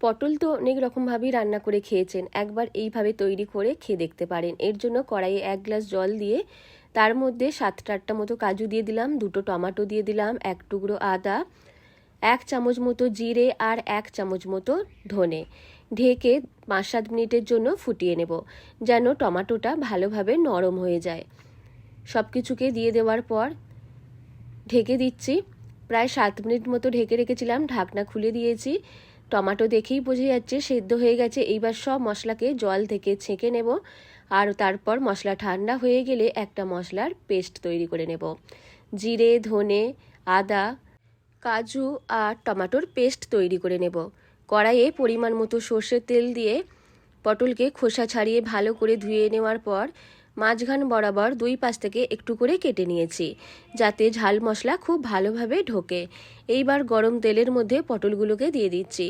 পটল তো অনেক রকমভাবেই রান্না করে খেয়েছেন। একবার এইভাবে তৈরি করে খেয়ে দেখতে পারেন। এর জন্য কড়াইয়ে এক গ্লাস জল দিয়ে তার মধ্যে সাতটা আটটা মতো কাজু দিয়ে দিলাম, দুটো টমেটো দিয়ে দিলাম, এক টুকরো আদা, এক চামচ মতো জিরে আর এক চামচ মতো ধনে। ঢেকে পাঁচ সাত মিনিটের জন্য ফুটিয়ে নেব যেন টমাটোটা ভালোভাবে নরম হয়ে যায়। সব কিছুকে দিয়ে দেওয়ার পর ঢেকে দিচ্ছি। প্রায় সাত মিনিট মতো ঢেকে রেখেছিলাম, ঢাকনা খুলে দিয়েছি। টমাটো দেখেই বোঝা যাচ্ছে সেদ্ধ হয়ে গেছে। এইবার সব মশলাকে জল থেকে ছেঁকে নেব আর তারপর মশলা ঠান্ডা হয়ে গেলে একটা মশলার পেস্ট তৈরি করে নেব। জিরে, ধনে, আদা, কাজু আর টমাটোর পেস্ট তৈরি করে নেব। কড়াইয়ে পরিমাণ মতো সর্ষের তেল দিয়ে পটলকে খোসা ছাড়িয়ে ভালো করে ধুয়ে নেওয়ার পর মাঝখান বরাবর দুই পাশ থেকে একটু করে কেটে নিয়েছি, যাতে ঝাল মশলা খুব ভালোভাবে ঢোকে। এইবার গরম তেলের মধ্যে পটলগুলোকে দিয়ে দিচ্ছি।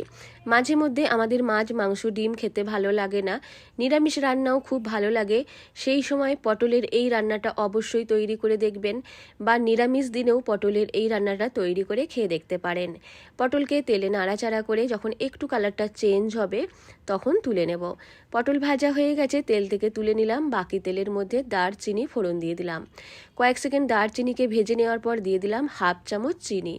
মাঝে মধ্যে আমাদের মাছ, মাংস, ডিম খেতে ভালো লাগে না। নিরামিষ রান্নাও খুব ভালো লাগে। সেই সময় পটলের এই রান্নাটা অবশ্যই তৈরি করে দেখবেন বা নিরামিষ দিনেও পটলের এই রান্নাটা তৈরি করে খেয়ে দেখতে পারেন। পটলকে তেলে নাড়াচাড়া করে যখন একটু কালারটা চেঞ্জ হবে, তখন তুলে নেব। পটল ভাজা হয়ে গেছে, তেল থেকে তুলে নিলাম। বাকি তেলের মধ্যে দারচিনি ফোড়ন দিয়ে দিলাম। কয়েক সেকেন্ড দারচিনিকে ভেজে নেওয়ার পর দিয়ে দিলাম হাফ চামচ চিনি।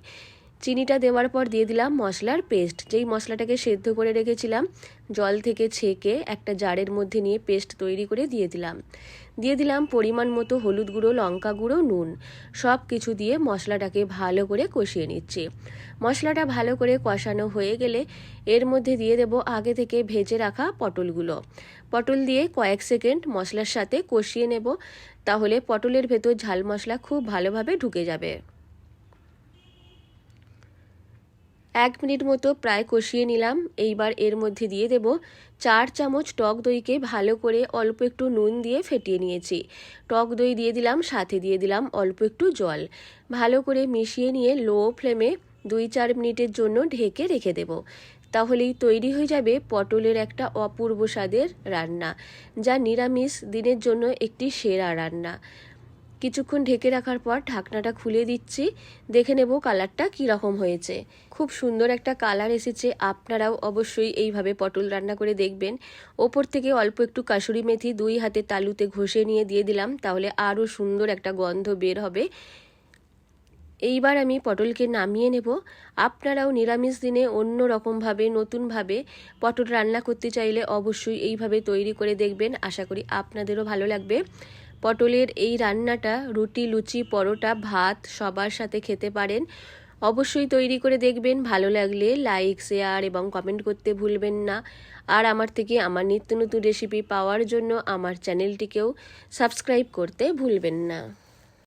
চিনিটা দেওয়ার পর দিয়ে দিলাম মশলার পেস্ট। যেই মশলাটাকে সেদ্ধ করে রেখেছিলাম, জল থেকে ছেঁকে একটা জারের মধ্যে নিয়ে পেস্ট তৈরি করে দিয়ে দিলাম। দিয়ে দিলাম পরিমাণ মতো হলুদ গুঁড়ো, লঙ্কা গুঁড়ো, নুন। সব কিছু দিয়ে মশলাটাকে ভালো করে কষিয়ে নিচ্ছি। মশলাটা ভালো করে কষানো হয়ে গেলে এর মধ্যে দিয়ে দেব আগে থেকে ভেজে রাখা পটলগুলো। পটল দিয়ে কয়েক সেকেন্ড মশলার সাথে কষিয়ে নেব, তাহলে পটলের ভেতর ঝাল মশলা খুব ভালোভাবে ঢুকে যাবে। এক মিনিট মতো প্রায় কষিয়ে নিলাম। এইবার এর মধ্যে দিয়ে দেব চার চামচ টক দইকে ভালো করে অল্প একটু নুন দিয়ে ফেটিয়ে নিয়েছি। টক দই দিয়ে দিলাম, সাথে দিয়ে দিলাম অল্প একটু জল। ভালো করে মিশিয়ে নিয়ে লো ফ্লেমে দুই চার মিনিটের জন্য ঢেকে রেখে দেব। তাহলেই তৈরি হয়ে যাবে পটলের একটা অপূর্ব স্বাদের রান্না, যা নিরামিষ দিনের জন্য একটি সেরা রান্না। কিছুক্ষণ ঢেকে রাখার পর ঢাকনাটা খুলে দিচ্ছি। দেখে নেব কালারটা কীরকম হয়েছে। খুব সুন্দর একটা কালার এসেছে। আপনারাও অবশ্যই এইভাবে পটল রান্না করে দেখবেন। ওপর থেকে অল্প একটু কাসুরি মেথি দুই হাতে তালুতে ঘষে নিয়ে দিয়ে দিলাম, তাহলে আরও সুন্দর একটা গন্ধ বের হবে। এইবার আমি পটলকে নামিয়ে নেব। আপনারাও নিরামিষ দিনে অন্য রকমভাবে নতুনভাবে পটল রান্না করতে চাইলে অবশ্যই এইভাবে তৈরি করে দেখবেন। আশা করি আপনাদেরও ভালো লাগবে। পটলের এই রান্নাটা রুটি, লুচি, পরোটা, ভাত সবার সাথে খেতে পারেন। অবশ্যই তৈরি করে দেখবেন, ভালো লাগলে লাইক শেয়ার এবং কমেন্ট করতে ভুলবেন না। আর আমার থেকে আমার নিত্য নতুন রেসিপি পাওয়ার জন্য আমার চ্যানেলটিকেও সাবস্ক্রাইব করতে ভুলবেন না।